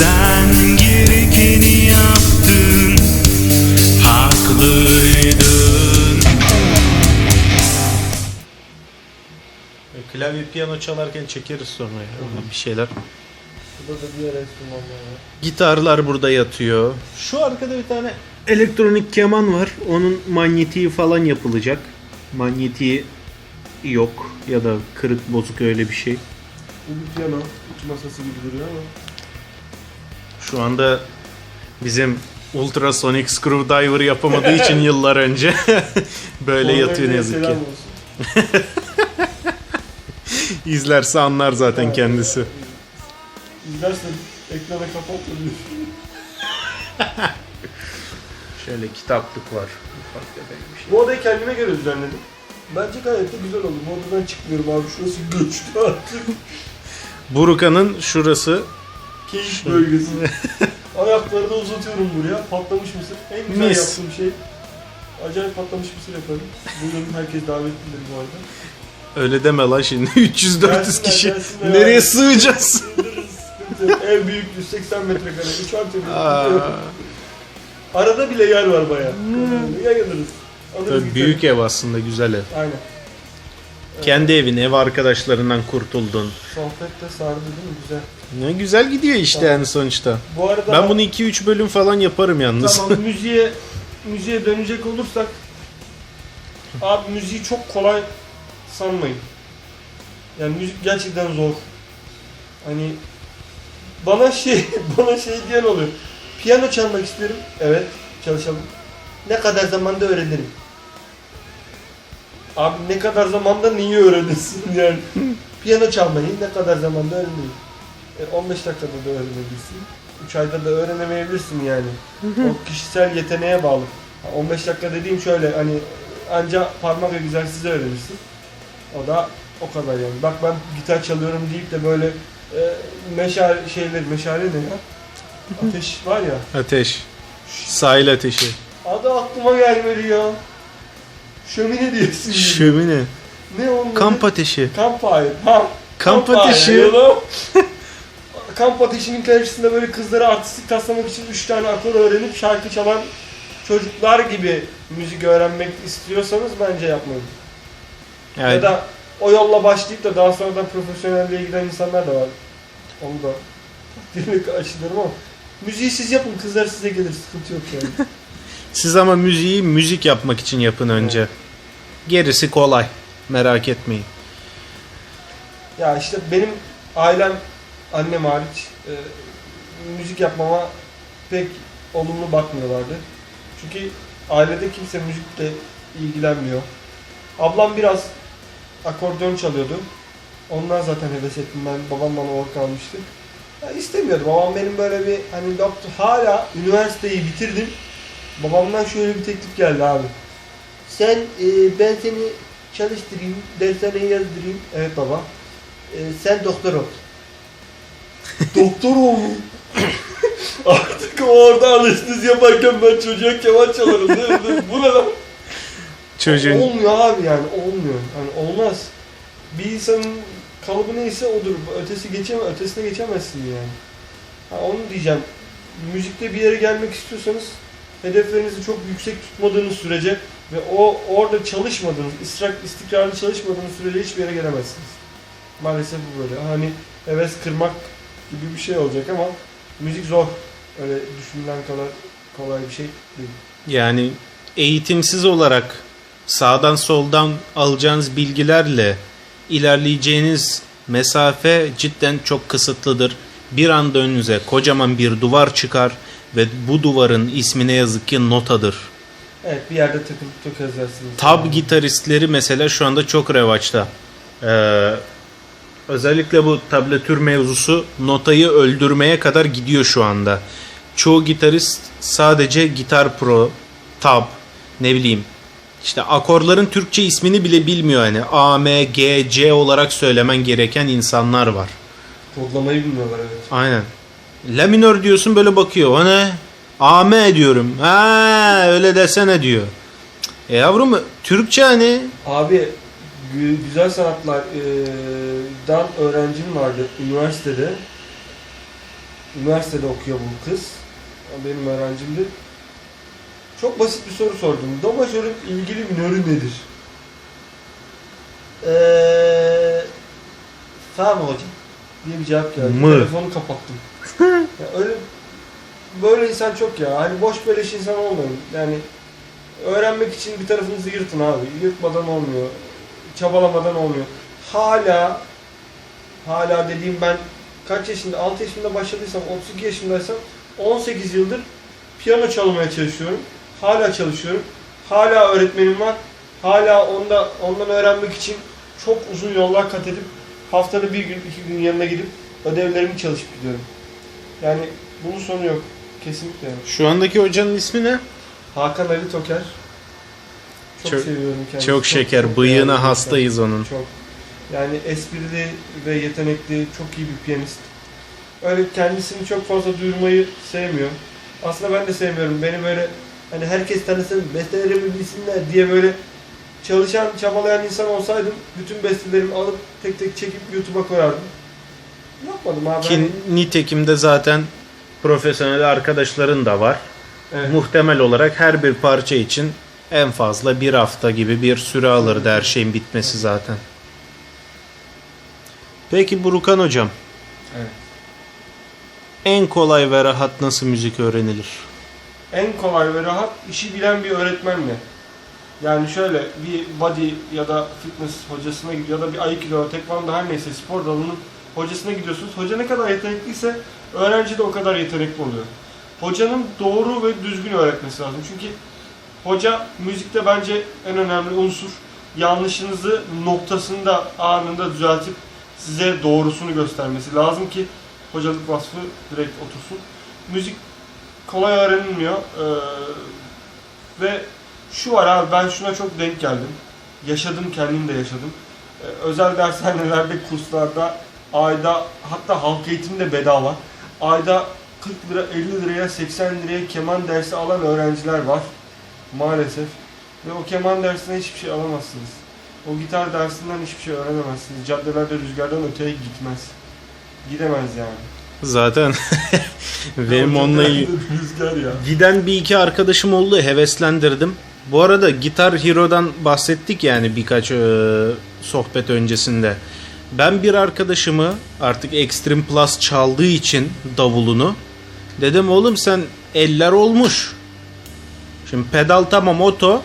Sen gerekeni yaptın Haklıydın Klavye piyano çalarken çekeriz sonra ya bir şeyler. Burada da diğer enstrümanlar var. Gitarlar burada yatıyor. Şu arkada bir tane elektronik keman var. Onun manyetiği falan yapılacak. Manyetiği yok ya da kırık bozuk öyle bir şey. Bu bir piyano. Uç masası gibi duruyor ama. Şu anda bizim ultrasonic screwdriver yapamadığı için yıllar önce böyle yatıyor ne yazık ki. İzlerse anlar zaten kendisi. İzlersen ekrana kapatın. Şöyle kitaplık var. Ufak tefek bir şey. Bu odayı kendime göre düzenledim. Bence gayet de güzel oldu. Bu odadan çıkmıyorum abi. Şurası göçtü artık. Buruka'nın şurası Keyif bölgesi. Ayakları da uzatıyorum buraya. Patlamış mısır. En güzel Mis. yaptığım şey. Acayip patlamış mısır yaparım. Bugün herkes davetlidir bu arada. öyle deme lan şimdi 300-400 Gelsinler, kişi gelsinler nereye abi. sığacağız? Ev büyük 180 metrekare. 3 artı bir. Aa, Arada bile yer var bayağı. Yayılırız. Alırız tabii gideriz. büyük ev aslında güzel ev. Aynen. Kendi evin, ev arkadaşlarından kurtuldun. Sohbet de sardı değil mi? Güzel. Ne güzel gidiyor işte yani sonuçta. Bu arada Ben bunu 2-3 bölüm falan yaparım yalnız. Tamam müziğe müziğe dönecek olursak abi müziği çok kolay sanmayın. Yani müzik gerçekten zor. Hani bana şey bana şey diyen oluyor. Piyano çalmak isterim. Evet, çalışalım. Ne kadar zamanda öğrenirim? Abi ne kadar zamanda neyi öğrenirsin yani? Piyano çalmayı ne kadar zamanda öğrenirim? E, 15 dakikada da öğrenebilirsin. 3 ayda da öğrenemeyebilirsin yani. o kişisel yeteneğe bağlı. Ha, 15 dakika dediğim şöyle hani anca parmak egzersizi öğrenirsin. O da o kadar yani. Bak ben gitar çalıyorum deyip de böyle e, meşale şeyler meşale ne ya? Ateş var ya. Ateş. Sahil ateşi. Adı aklıma gelmedi ya. Şömine geliyor. Şömine. ne onun Kamp ateşi. Campfire. Ha. Kamp Campfire, ateşi. Kamp ateşinin karşısında böyle kızlara artistik taslamak için 3 tane akor öğrenip şarkı çalan çocuklar gibi müzik öğrenmek istiyorsanız bence yapmayın. Ya Yani da o yolla başlayıp da daha sonradan profesyonelliğe giden insanlar da var. Onu da takdirle karşılarım ama müziği siz yapın kızlar size gelir sıkıntı yok yani. siz ama müziği müzik yapmak için yapın önce. Gerisi kolay. Merak etmeyin. Ya işte benim ailem, annem hariç e, müzik yapmama pek olumlu bakmıyorlardı. Çünkü ailede kimse müzikle ilgilenmiyor. Ablam biraz akordeon çalıyordu. Ondan zaten heves ettim ben. Babam bana ork almıştı. Ya istemiyordum. Babam benim böyle bir hani doktor hala üniversiteyi bitirdim. Babamdan şöyle bir teklif geldi abi. Sen e, ben seni çalıştırayım, dershaneye yazdırayım. Evet baba. E, sen doktor ol. doktor ol mu? Artık o orada anestezi yaparken ben çocuğa keman çalarım? Değil mi? Bu ne lan? Çocuğun Olmuyor abi yani olmuyor. Yani olmaz. Bir insanın kalıbı neyse odur. Ötesi geçeme, ötesine geçemezsin yani. Ha, onu diyeceğim. Müzikte bir yere gelmek istiyorsanız hedeflerinizi çok yüksek tutmadığınız sürece ve o orada çalışmadığınız, istik, istikrarlı çalışmadığınız sürece hiçbir yere gelemezsiniz. Maalesef bu böyle. Hani heves kırmak gibi bir şey olacak ama müzik zor. Öyle düşünülen kadar kolay bir şey değil. yani eğitimsiz olarak sağdan soldan alacağınız bilgilerle ilerleyeceğiniz mesafe cidden çok kısıtlıdır. Bir anda önünüze kocaman bir duvar çıkar ve bu duvarın ismi ne yazık ki notadır. Evet bir yerde takılıp tökezlersiniz. Tab gitaristleri mesela şu anda çok revaçta. Ee, özellikle bu tablatür mevzusu notayı öldürmeye kadar gidiyor şu anda. Çoğu gitarist sadece Gitar Pro, Tab, ne bileyim işte akorların Türkçe ismini bile bilmiyor yani. A, M, G, C olarak söylemen gereken insanlar var. Kodlamayı bilmiyorlar evet. Aynen. La minör diyorsun böyle bakıyor. O ne? A, M diyorum. Ha öyle desene diyor. E yavrum Türkçe hani Abi gü- güzel sanatlar eee, dan öğrencim vardı üniversitede. Üniversitede okuyor bu kız. Benim öğrencimdi. Çok basit bir soru sordum. Do majörün ilgili minörü nedir? Eee... Fa mı hocam? diye bir cevap geldi. Mı. Telefonu kapattım. Öyle böyle insan çok ya. Hani boş beleş insan olmayın. Yani öğrenmek için bir tarafınızı yırtın abi. Yırtmadan olmuyor. Çabalamadan olmuyor. Hala hala dediğim ben kaç yaşında 6 yaşında başladıysam 32 yaşındaysam 18 yıldır piyano çalmaya çalışıyorum. Hala çalışıyorum. Hala öğretmenim var. Hala onda ondan öğrenmek için çok uzun yollar kat edip haftada bir gün iki gün yanına gidip ödevlerimi çalışıp gidiyorum. Yani bunun sonu yok. Kesinlikle yok. Şu andaki hocanın ismi ne? Hakan Ali Toker. Çok, Çok- seviyorum kendisini. Çok şeker. çok Bıyığına hastayız onun. Çok. Yani esprili ve yetenekli, çok iyi bir piyanist. Öyle kendisini çok fazla duyurmayı sevmiyor. Aslında ben de sevmiyorum. Beni böyle hani herkes tanısın, bestelerimi bilsinler diye böyle çalışan, çabalayan insan olsaydım bütün bestelerimi alıp tek tek çekip YouTube'a koyardım. Yapmadım abi. Ki nitekim de zaten profesyonel arkadaşların da var. Evet. Muhtemel olarak her bir parça için en fazla bir hafta gibi bir süre alırdı her şeyin bitmesi zaten. Peki Burukan hocam. Evet. En kolay ve rahat nasıl müzik öğrenilir? en kolay ve rahat işi bilen bir öğretmenle. Yani şöyle bir body ya da fitness hocasına ya da bir aikido, tekvando her neyse spor dalının hocasına gidiyorsunuz. Hoca ne kadar yetenekliyse öğrenci de o kadar yetenekli oluyor. Hocanın doğru ve düzgün öğretmesi lazım. Çünkü hoca müzikte bence en önemli unsur. Yanlışınızı noktasında anında düzeltip size doğrusunu göstermesi lazım ki hocalık vasfı direkt otursun. Müzik kolay öğrenilmiyor. Ee, ve şu var abi ben şuna çok denk geldim. Yaşadım kendim de yaşadım. Ee, özel dershanelerde, kurslarda ayda hatta halk eğitimde bedava. Ayda 40 lira, 50 liraya, 80 liraya keman dersi alan öğrenciler var. Maalesef. Ve o keman dersinden hiçbir şey alamazsınız. O gitar dersinden hiçbir şey öğrenemezsiniz. Caddelerde rüzgardan öteye gitmez. Gidemez yani. Zaten benim onunla giden bir iki arkadaşım oldu heveslendirdim. Bu arada Gitar Hero'dan bahsettik yani birkaç e, sohbet öncesinde. Ben bir arkadaşımı artık Extreme Plus çaldığı için davulunu dedim oğlum sen eller olmuş. Şimdi pedal tamam oto.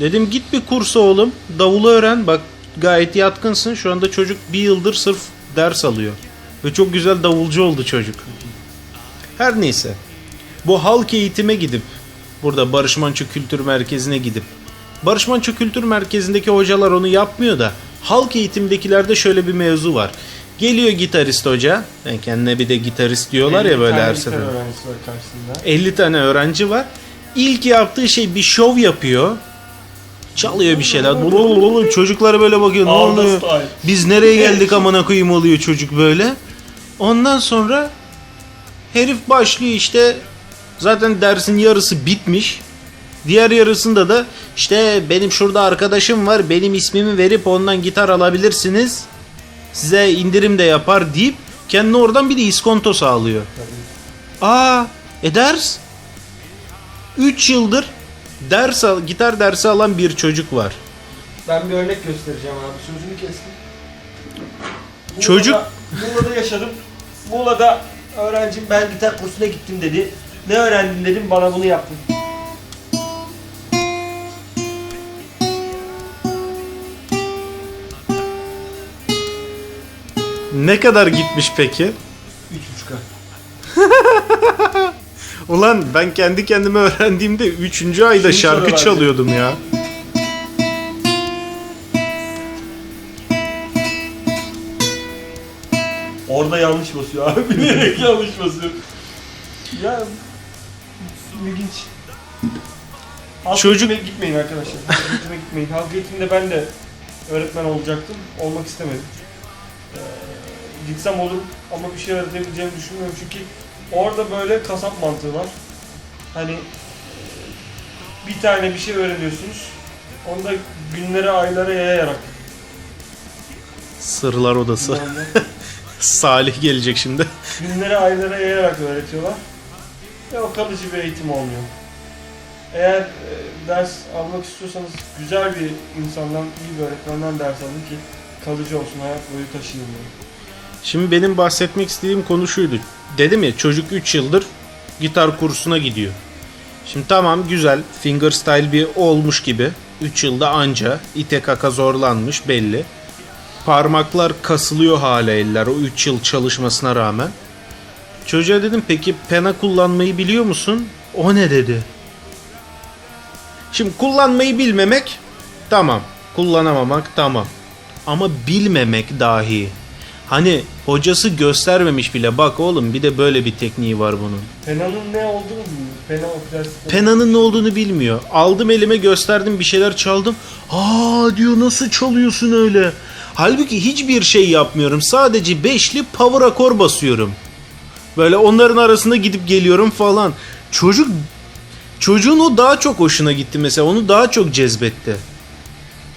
Dedim git bir kursa oğlum davulu öğren bak gayet yatkınsın. Şu anda çocuk bir yıldır sırf ders alıyor. Ve çok güzel davulcu oldu çocuk. Her neyse. Bu halk eğitime gidip burada Barış Manço Kültür Merkezi'ne gidip Barış Manço Kültür Merkezi'ndeki hocalar onu yapmıyor da halk eğitimdekilerde şöyle bir mevzu var. Geliyor gitarist hoca. Yani kendine bir de gitarist diyorlar ya 50 böyle her sefer. öğrencisi var karşısında. 50 tane öğrenci var. İlk yaptığı şey bir şov yapıyor. Çalıyor bir şeyler. Blablabla. Çocuklara böyle bakıyor. Ne oluyor? style. Biz nereye geldik amına koyayım oluyor çocuk böyle. Ondan sonra herif başlıyor işte zaten dersin yarısı bitmiş. Diğer yarısında da işte benim şurada arkadaşım var benim ismimi verip ondan gitar alabilirsiniz. Size indirim de yapar deyip kendine oradan bir de iskonto sağlıyor. Aa, e ders? 3 yıldır ders al, gitar dersi alan bir çocuk var. Ben bir örnek göstereceğim abi. Sözünü kestim. Muğla'da- Çocuk- Muğla'da yaşadım. Muğla'da öğrencim ben gitar kursuna gittim dedi. Ne öğrendin dedim bana bunu yaptın. Ne kadar gitmiş peki? Üç buçuk ay. Ulan ben kendi kendime öğrendiğimde 3. ayda Şunu şarkı çalıyordum ya. Orada yanlış basıyor abi. Bilerek yanlış basıyor. Ya ilginç. Halk Çocuk- eğitime gitmeyin arkadaşlar. Halk eğitime gitmeyin. Halk eğitimde ben de öğretmen olacaktım. Olmak istemedim. Ee, gitsem olur ama bir şey öğretebileceğimi düşünmüyorum çünkü orada böyle kasap mantığı var. Hani bir tane bir şey öğreniyorsunuz. Onu da günlere, aylara yayarak. Sırlar odası. Salih gelecek şimdi. Günleri aylara yayarak öğretiyorlar. Ve o kalıcı bir eğitim olmuyor. Eğer e, ders almak istiyorsanız güzel bir insandan, iyi bir öğretmenden ders alın ki kalıcı olsun, hayat boyu taşıyın diyor. Şimdi benim bahsetmek istediğim konu şuydu. Dedim ya çocuk 3 yıldır gitar kursuna gidiyor. Şimdi tamam güzel fingerstyle bir olmuş gibi. 3 yılda anca ite kaka zorlanmış belli. Parmaklar kasılıyor hala eller o 3 yıl çalışmasına rağmen. Çocuğa dedim peki pena kullanmayı biliyor musun? O ne dedi? Şimdi kullanmayı bilmemek tamam. Kullanamamak tamam. Ama bilmemek dahi. Hani hocası göstermemiş bile bak oğlum bir de böyle bir tekniği var bunun. Pena'nın ne olduğunu bilmiyor. Pena o plastik. Pena'nın ne olduğunu bilmiyor. Aldım elime gösterdim bir şeyler çaldım. Aa diyor nasıl çalıyorsun öyle? Halbuki hiçbir şey yapmıyorum. Sadece beşli power akor basıyorum. Böyle onların arasında gidip geliyorum falan. Çocuk çocuğun o daha çok hoşuna gitti mesela. Onu daha çok cezbetti.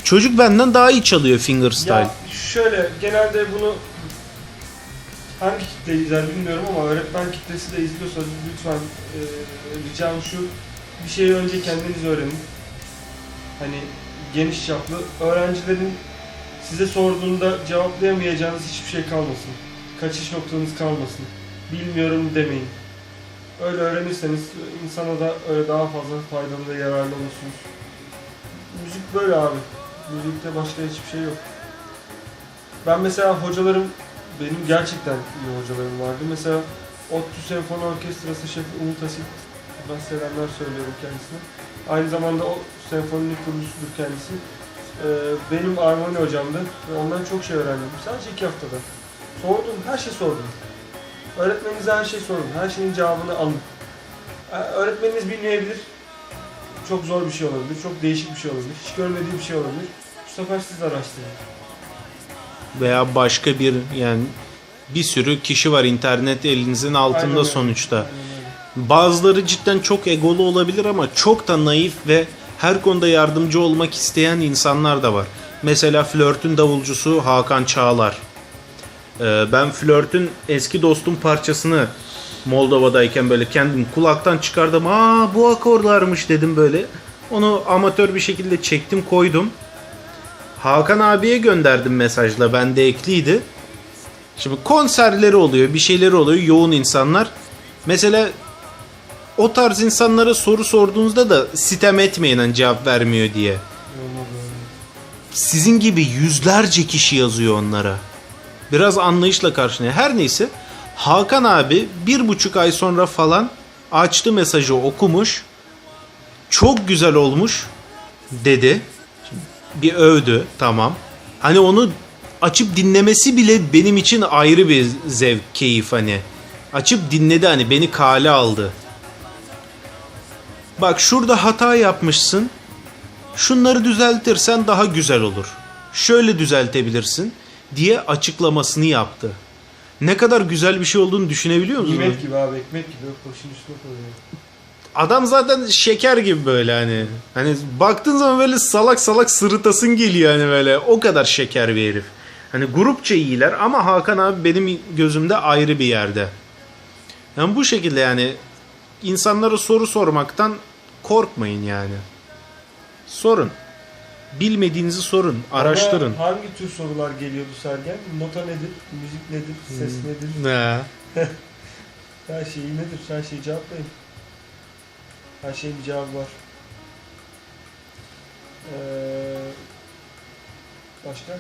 Çocuk benden daha iyi çalıyor fingerstyle. Ya şöyle genelde bunu hangi kitle izler bilmiyorum ama öğretmen kitlesi de izliyorsa lütfen e, ricam şu bir şeyi önce kendiniz öğrenin. Hani geniş çaplı öğrencilerin size sorduğunda cevaplayamayacağınız hiçbir şey kalmasın. Kaçış noktanız kalmasın. Bilmiyorum demeyin. Öyle öğrenirseniz insana da öyle daha fazla faydalı ve yararlı olursunuz. Müzik böyle abi. Müzikte başka hiçbir şey yok. Ben mesela hocalarım, benim gerçekten iyi hocalarım vardı. Mesela ODTÜ Senfoni Orkestrası şefi Umut Asit, ben selamlar söylüyorum kendisine. Aynı zamanda o senfoninin kurucusudur kendisi. Ee, benim armoni hocamdı ve ondan çok şey öğrendim. Sadece iki haftada. Sordum, her şey sordum. Öğretmeninize her şey sorun, her şeyin cevabını alın. Ee, Öğretmeniniz bilmeyebilir, çok zor bir şey olabilir, çok değişik bir şey olabilir, hiç görmediği bir şey olabilir. Bu sefer siz araştırın. Veya başka bir yani bir sürü kişi var internet elinizin altında Aynen sonuçta. Bazıları cidden çok egolu olabilir ama çok da naif ve her konuda yardımcı olmak isteyen insanlar da var. Mesela Flört'ün davulcusu Hakan Çağlar. Ee, ben Flört'ün eski dostum parçasını Moldova'dayken böyle kendim kulaktan çıkardım. Aa bu akorlarmış dedim böyle. Onu amatör bir şekilde çektim koydum. Hakan abiye gönderdim mesajla bende ekliydi. Şimdi konserleri oluyor, bir şeyleri oluyor, yoğun insanlar. Mesela o tarz insanlara soru sorduğunuzda da sitem etmeyin hani cevap vermiyor diye. Sizin gibi yüzlerce kişi yazıyor onlara. Biraz anlayışla karşılıyor. Her neyse Hakan abi bir buçuk ay sonra falan açtı mesajı okumuş. Çok güzel olmuş dedi. Bir övdü tamam. Hani onu açıp dinlemesi bile benim için ayrı bir zevk, keyif hani. Açıp dinledi hani beni kale aldı. Bak şurada hata yapmışsın. Şunları düzeltirsen daha güzel olur. Şöyle düzeltebilirsin diye açıklamasını yaptı. Ne kadar güzel bir şey olduğunu düşünebiliyor musunuz? Nimet gibi abi, ekmek gibi başın üstüne koyuyor. Adam zaten şeker gibi böyle hani. Hani baktığın zaman böyle salak salak sırıtasın geliyor hani böyle. O kadar şeker bir herif. Hani grupça iyiler ama Hakan abi benim gözümde ayrı bir yerde. Yani bu şekilde yani insanlara soru sormaktan korkmayın yani. Sorun. Bilmediğinizi sorun, araştırın. Ama hangi tür sorular geliyordu Sergen? Nota nedir? Müzik nedir? Ses Hmm. nedir? Ne? Her şeyi nedir? Her şeyi cevaplayın. Her şeyin bir cevabı var. Ee, başka?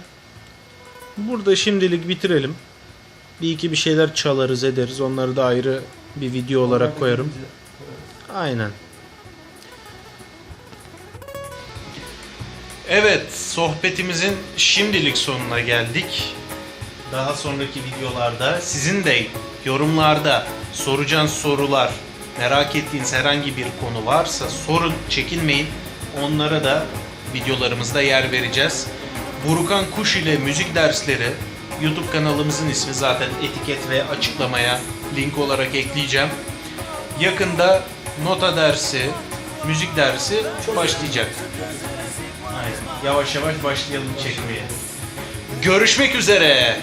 Burada şimdilik bitirelim. Bir iki bir şeyler çalarız ederiz. Onları da ayrı bir video olarak Onlar koyarım. bitince- Aynen. Evet, sohbetimizin şimdilik sonuna geldik. Daha sonraki videolarda sizin de yorumlarda soracağınız sorular, merak ettiğiniz herhangi bir konu varsa sorun, çekinmeyin. Onlara da videolarımızda yer vereceğiz. Burukan Kuş ile müzik dersleri YouTube kanalımızın ismi zaten etiket ve açıklamaya link olarak ekleyeceğim. Yakında nota dersi, müzik dersi başlayacak. Aynen. Yavaş yavaş başlayalım çekmeye. Görüşmek üzere.